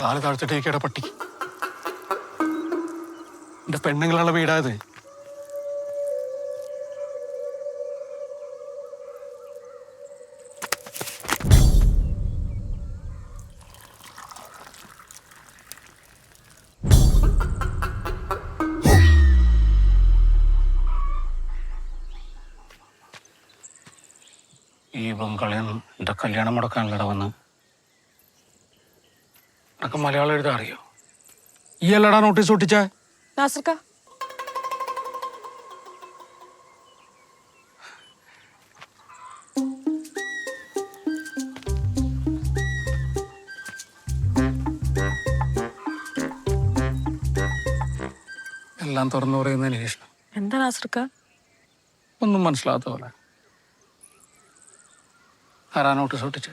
കാൽ താഴ്ത്തിട്ടേക്കട പട്ടി. എന്റെ പെണ്ണുങ്ങളുള്ള വീടായത് ഈ ബംഗാളിന്ന് എന്റെ കല്യാണം മുടക്കാനല്ലട വന്ന്. എനക്ക് മലയാളം എഴുതാൻ അറിയോ? ഈ അല്ലടാ നോട്ടീസ് ഒട്ടിച്ചേ. നാസർക്ക. എല്ലാം തുറന്നു പറയുന്നതിന് ശേഷം. എന്താ നാസർക്ക? ഒന്നും മനസ്സിലാത്ത പോലെ. ആരാ നോട്ടീസ് ഒട്ടിച്ചേ?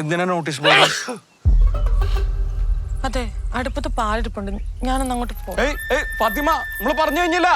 എന്തിനാ നോട്ടീസ് ബോർഡ് അതെ അടുപ്പത്ത് പാലിരിപ്പുണ്ട്. ഞാനൊന്ന് അങ്ങോട്ട് പോ ഏയ് ഏയ് ഫാത്തിമ നമ്മൾ പറഞ്ഞു കഴിഞ്ഞില്ല.